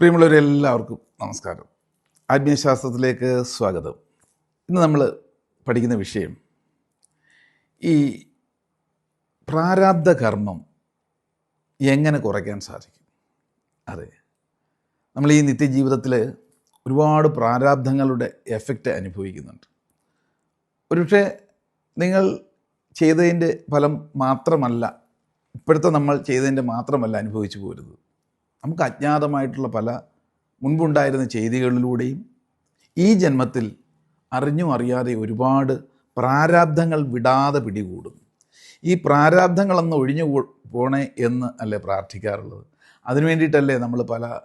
പ്രിയമുള്ളവരെല്ലാവർക്കും നമസ്കാരം. ആത്മീയശാസ്ത്രത്തിലേക്ക് സ്വാഗതം. ഇന്ന് നമ്മൾ പഠിക്കുന്ന വിഷയം ഈ പ്രാരാബ്ധ കർമ്മം എങ്ങനെ കുറയ്ക്കാൻ സാധിക്കും? അതെ. നമ്മൾ ഈ നിത്യജീവിതത്തിൽ ഒരുപാട് പ്രാരാബ്ധങ്ങളുടെ എഫക്റ്റ് അനുഭവിക്കുന്നുണ്ട്. ഒരുപക്ഷെ നിങ്ങൾ ചെയ്തതിന്റെ ഫലം മാത്രമല്ല ഇപ്പോഴത്തെ നമ്മൾ ചെയ്തതിന്റെ മാത്രമല്ല അനുഭവിച്ചു പോരുന്നത്. നമുക്ക് അജ്ഞാതമായിട്ടുള്ള പല മുൻപുണ്ടായിരുന്ന ചെയ്തികളിലൂടെയും ഈ ജന്മത്തിൽ അറിഞ്ഞും അറിയാതെ ഒരുപാട് പ്രാരാബ്ധങ്ങൾ വിടാതെ പിടികൂടുന്നു. ഈ പ്രാരാബ്ധങ്ങളൊന്ന് ഒഴിഞ്ഞു പോണേ എന്ന് അല്ലേ പ്രാർത്ഥിക്കാറുള്ളത്? അതിനു വേണ്ടിയിട്ടല്ലേ നമ്മൾ പല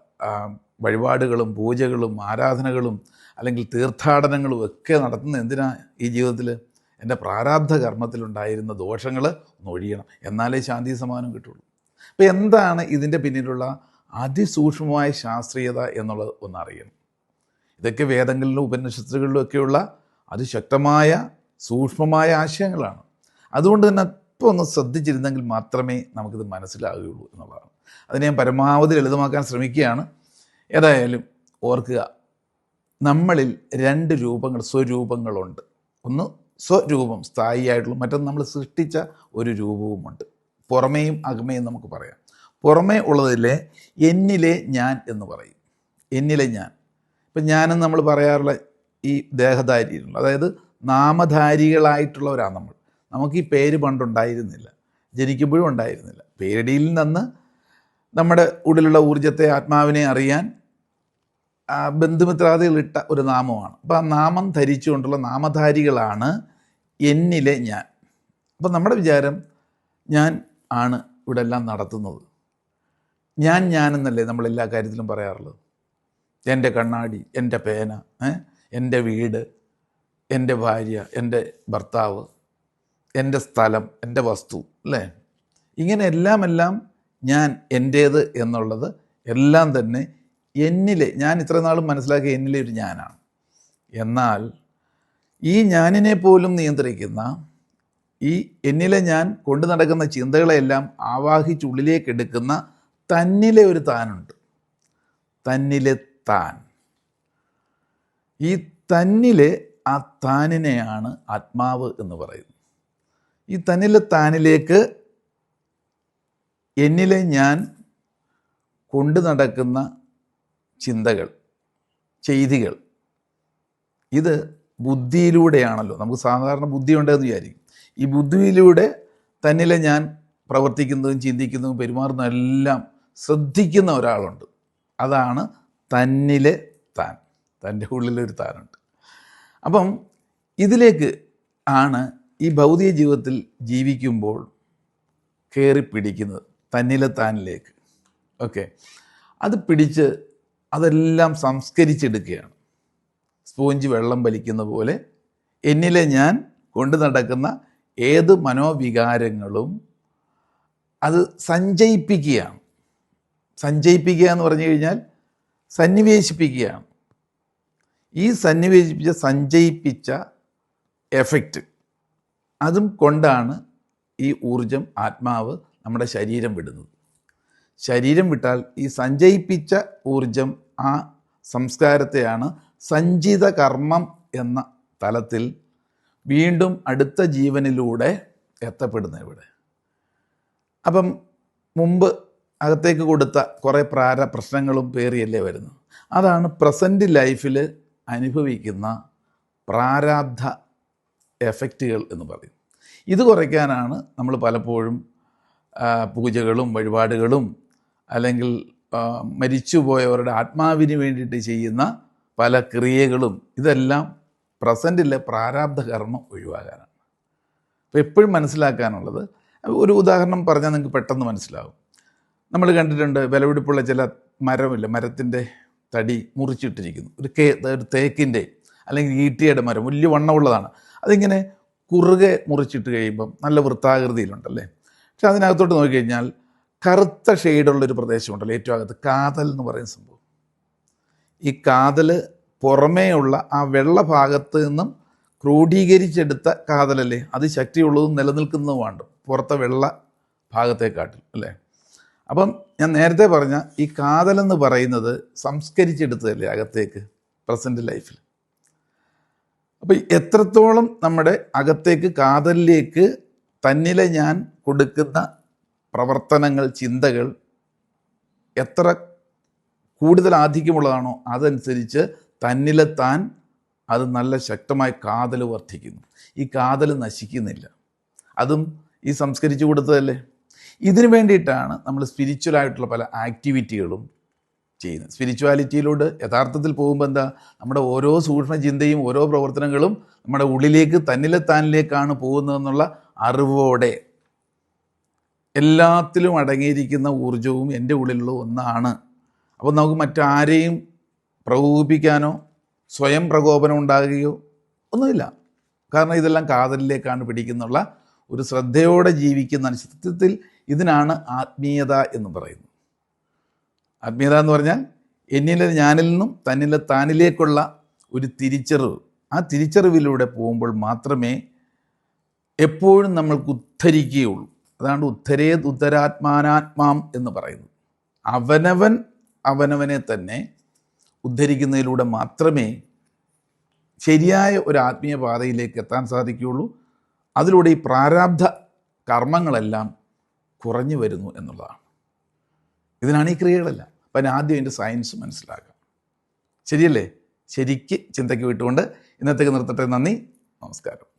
വഴിപാടുകളും പൂജകളും ആരാധനകളും അല്ലെങ്കിൽ തീർത്ഥാടനങ്ങളും ഒക്കെ നടത്തുന്ന എന്തിനാ ഈ ജീവിതത്തിൽ എന്റെ പ്രാരാബ്ധ കർമ്മത്തിലുണ്ടായിരുന്ന ദോഷങ്ങൾ ഒന്ന് ഒഴിയണം. എന്നാലേ ശാന്തി സമാധാനം കിട്ടുള്ളൂ. അപ്പോൾ എന്താണ് ഇതിന്റെ പിന്നിലുള്ള അതിസൂക്ഷ്മമായ ശാസ്ത്രീയത എന്നുള്ളത് ഒന്നറിയണം ഇതൊക്കെ വേദങ്ങളിലും ഉപനിഷത്തുകളിലും ഒക്കെയുള്ള അതിശക്തമായ സൂക്ഷ്മമായ ആശയങ്ങളാണ്. അതുകൊണ്ട് തന്നെ ഇപ്പോൾ ഒന്ന് ശ്രദ്ധിച്ചിരുന്നെങ്കിൽ മാത്രമേ നമുക്കിത് മനസ്സിലാകുകയുള്ളൂ എന്നുള്ളതാണ്. അതിനെ ഞാൻ പരമാവധി ലളിതമാക്കാൻ ശ്രമിക്കുകയാണ്. ഏതായാലും ഓർക്കുക നമ്മളിൽ രണ്ട് രൂപങ്ങൾ സ്വരൂപങ്ങളുണ്ട്. ഒന്ന് സ്വരൂപം സ്ഥായിയായിട്ടുള്ള മറ്റൊന്ന് നമ്മൾ സൃഷ്ടിച്ച ഒരു രൂപവുമുണ്ട്. പുറമേയും അകമേയും നമുക്ക് പറയാം. പുറമേ ഉള്ളതിലെ എന്നിലെ ഞാൻ എന്ന് പറയും. എന്നിലെ ഞാൻ. ഇപ്പം ഞാനെന്ന് നമ്മൾ പറയാറുള്ള ഈ ദേഹധാരിയിലുള്ള അതായത് നാമധാരികളായിട്ടുള്ളവരാണ് നമ്മൾ. നമുക്ക് ഈ പേര് പണ്ടുണ്ടായിരുന്നില്ല. ജനിക്കുമ്പോഴും ഉണ്ടായിരുന്നില്ല. പേരിടിയിൽ നിന്ന് നമ്മുടെ ഉള്ളിലുള്ള ഊർജത്തെ ആത്മാവിനെ അറിയാൻ ബന്ധുമിത്രാദികളിട്ട ഒരു നാമമാണ്. അപ്പോൾ ആ നാമം ധരിച്ചുകൊണ്ടുള്ള നാമധാരികളാണ് എന്നിലെ ഞാൻ. അപ്പം നമ്മുടെ വിചാരം ഞാൻ ആണ് ഇവിടെ എല്ലാം നടത്തുന്നത്. ഞാൻ ഞാനെന്നല്ലേ നമ്മൾ എല്ലാ കാര്യത്തിലും പറയാറുള്ളത്? എന്റെ കണ്ണാടി എന്റെ പേന? എന്റെ വീട് എന്റെ ഭാര്യ എന്റെ ഭർത്താവ് എന്റെ സ്ഥലം എന്റെ വസ്തു അല്ലേ? ഇങ്ങനെ എല്ലാം എല്ലാം ഞാൻ എന്റേത് എന്നുള്ളത് എല്ലാം തന്നെ എന്നിലെ ഞാൻ ഇത്ര നാളും മനസ്സിലാക്കിയ എന്നിലെ ഒരു ഞാനാണ്. എന്നാൽ ഈ ഞാനിനെ പോലും നിയന്ത്രിക്കുന്ന ഈ എന്നിലെ ഞാൻ കൊണ്ടു നടക്കുന്ന ചിന്തകളെല്ലാം ആവാഹിച്ചുള്ളിലേക്ക് എടുക്കുന്ന തന്നിലെ ഒരു താനുണ്ട്. തന്നിലെ താൻ. ഈ തന്നിലെ ആ താനിനെയാണ് ആത്മാവ് എന്ന് പറയുന്നത്. ഈ തന്നിലെ താനിലേക്ക് എന്നിലെ ഞാൻ കൊണ്ടു നടക്കുന്ന ചിന്തകൾ ചെയ്തികൾ ഇത് ബുദ്ധിയിലൂടെയാണല്ലോ. നമുക്ക് സാധാരണ ബുദ്ധി ഉണ്ടെന്ന് വിചാരിക്കും. ഈ ബുദ്ധിയിലൂടെ തന്നിലെ ഞാൻ പ്രവർത്തിക്കുന്നതും ചിന്തിക്കുന്നതും പെരുമാറുന്നതും എല്ലാം ശ്രദ്ധിക്കുന്ന ഒരാളുണ്ട്. അതാണ് തന്നിലെ താൻ. തന്റെ ഉള്ളിലൊരു താനുണ്ട്. അപ്പം ഇതിലേക്ക് ആണ് ഈ ഭൗതിക ജീവിതത്തിൽ ജീവിക്കുമ്പോൾ കയറി പിടിക്കുന്നത് തന്നിലെ താനിലേക്ക്. ഓക്കെ. അത് പിടിച്ച് അതെല്ലാം സംസ്കരിച്ചെടുക്കുകയാണ്. സ്പോഞ്ച് വെള്ളം വലിക്കുന്ന പോലെ എന്നിലെ ഞാൻ കൊണ്ടു നടക്കുന്ന ഏത് മനോവികാരങ്ങളും അത് സഞ്ചയിപ്പിക്കുകയാണ്. സഞ്ചയിപ്പിക്കുക എന്ന് പറഞ്ഞു കഴിഞ്ഞാൽ സന്നിവേശിപ്പിക്കുകയാണ്. ഈ സന്നിവേശിപ്പിച്ച സഞ്ചയിപ്പിച്ച എഫക്റ്റ് അതും കൊണ്ടാണ് ഈ ഊർജം ആത്മാവ് നമ്മുടെ ശരീരം വിടുന്നത്. ശരീരം വിട്ടാൽ ഈ സഞ്ചയിപ്പിച്ച ഊർജം ആ സംസ്കാരത്തെയാണ് സഞ്ചിത കർമ്മം എന്ന തലത്തിൽ വീണ്ടും അടുത്ത ജീവനിലൂടെ എത്തപ്പെടുന്നത് ഇവിടെ. അപ്പം മുമ്പ് അകത്തേക്ക് കൊടുത്ത കുറേ പ്രാര പ്രശ്നങ്ങളും പേറിയല്ലേ വരുന്നത്. അതാണ് പ്രസന്റ് ലൈഫിൽ അനുഭവിക്കുന്ന പ്രാരാബ്ധ എഫക്റ്റുകൾ എന്ന് പറയും ഇത് കുറയ്ക്കാനാണ് നമ്മൾ പലപ്പോഴും പൂജകളും വഴിപാടുകളും അല്ലെങ്കിൽ മരിച്ചുപോയവരുടെ ആത്മാവിന് വേണ്ടിയിട്ട് ചെയ്യുന്ന പല ക്രിയകളും ഇതെല്ലാം പ്രസന്റിലെ പ്രാരാബ്ധ കർമ്മം ഒഴിവാകാനാണ്. അപ്പോൾ എപ്പോഴും മനസ്സിലാക്കാനുള്ളത് ഒരു ഉദാഹരണം പറഞ്ഞാൽ നിങ്ങൾക്ക് പെട്ടെന്ന് മനസ്സിലാവും. നമ്മൾ കണ്ടിട്ടുണ്ട് വിലപിടിപ്പുള്ള ചില മരമില്ല. മരത്തിന്റെ തടി മുറിച്ചിട്ടിരിക്കുന്നു. ഒരു കേ ഒരു തേക്കിന്റെ അല്ലെങ്കിൽ ഈട്ടിയുടെ മരം വലിയ വണ്ണമുള്ളതാണ് അതിങ്ങനെ കുറുകെ മുറിച്ചിട്ട് കഴിയുമ്പം നല്ല വൃത്താകൃതിയിലുണ്ടല്ലേ? പക്ഷെ അതിനകത്തോട്ട് നോക്കിക്കഴിഞ്ഞാൽ കറുത്ത ഷെയ്ഡുള്ളൊരു പ്രദേശമുണ്ടല്ലോ ഏറ്റവും അകത്ത്. കാതൽ എന്ന് പറയുന്ന സംഭവം. ഈ കാതൽ പുറമേയുള്ള ആ വെള്ള ഭാഗത്ത് നിന്നും ക്രോഡീകരിച്ചെടുത്ത കാതലല്ലേ? അത് ശക്തിയുള്ളതും നിലനിൽക്കുന്നതുമാണ്. പുറത്തെ വെള്ള ഭാഗത്തെക്കാട്ടിൽ അല്ലേ? അപ്പം ഞാൻ നേരത്തെ പറഞ്ഞ ഈ കാതലെന്ന് പറയുന്നത് സംസ്കരിച്ചെടുത്തതല്ലേ അകത്തേക്ക് പ്രസന്റ് ലൈഫിൽ അപ്പോൾ എത്രത്തോളം നമ്മുടെ അകത്തേക്ക് കാതലിലേക്ക് തന്നിലെ ഞാൻ കൊടുക്കുന്ന പ്രവർത്തനങ്ങൾ ചിന്തകൾ എത്ര കൂടുതൽ ആധിക്യമുള്ളതാണോ അതനുസരിച്ച് തന്നിലെ താൻ അത് നല്ല ശക്തമായി കാതൽ വർദ്ധിക്കുന്നു. ഈ കാതൽ നശിക്കുന്നില്ല. അതും ഈ സംസ്കരിച്ചു കൊടുത്തതല്ലേ? ഇതിനു വേണ്ടിയിട്ടാണ് നമ്മൾ സ്പിരിച്വൽ ആയിട്ടുള്ള പല ആക്ടിവിറ്റികളും ചെയ്യുന്നത്. സ്പിരിച്വാലിറ്റിയിലൂടെ യഥാർത്ഥത്തിൽ പോകുമ്പോൾ എന്താ? നമ്മുടെ ഓരോ സൂക്ഷ്മ ചിന്തയും ഓരോ പ്രവർത്തനങ്ങളും നമ്മുടെ ഉള്ളിലേക്ക് തന്നിലെ താനിലേക്കാണ് പോകുന്നതെന്നുള്ള അറിവോടെ എല്ലാത്തിലും അടങ്ങിയിരിക്കുന്ന ഊർജവും എന്റെ ഉള്ളിലുള്ള ഒന്നാണ്. അപ്പോൾ നമുക്ക് മറ്റാരെയും പ്രകോപിപ്പിക്കാനോ സ്വയം പ്രകോപനം ഉണ്ടാകുകയോ ഒന്നുമില്ല. കാരണം ഇതെല്ലാം കാതലിലേക്കാണ് പിടിക്കുന്നുള്ള ഒരു ശ്രദ്ധയോടെ ജീവിക്കുന്ന സത്യത്തിൽ ഇതിനാണ് ആത്മീയത എന്ന് പറയുന്നത്. ആത്മീയത എന്ന് പറഞ്ഞാൽ എന്നിലെ ഞാനിൽ നിന്നും തന്നിലെ താനിലേക്കുള്ള ഒരു തിരിച്ചറിവ്. ആ തിരിച്ചറിവിലൂടെ പോകുമ്പോൾ മാത്രമേ എപ്പോഴും നമ്മൾക്ക് ഉദ്ധരിക്കുകയുള്ളൂ. അതാണ് ഉദ്ധരേ ഉദ്ധരാത്മാനാത്മാം എന്ന് പറയുന്നത്. അവനവൻ അവനവനെ തന്നെ ഉദ്ധരിക്കുന്നതിലൂടെ മാത്രമേ ശരിയായ ഒരു ആത്മീയ പാതയിലേക്ക് എത്താൻ സാധിക്കുകയുള്ളൂ. അതിലൂടെ ഈ പ്രാരാബ്ധ കർമ്മങ്ങളെല്ലാം കുറഞ്ഞു വരുന്നു എന്നുള്ളതാണ്. ഇതിനാണ് ഈ ക്രിയകളല്ല. അപ്പം അതിന് ആദ്യം അതിന്റെ സയൻസ് മനസ്സിലാക്കാം ശരിയല്ലേ? ശരിക്ക് ചിന്തയ്ക്ക് വിട്ടുകൊണ്ട് ഇന്നത്തേക്ക് നിർത്തട്ടെ. നന്ദി. നമസ്കാരം.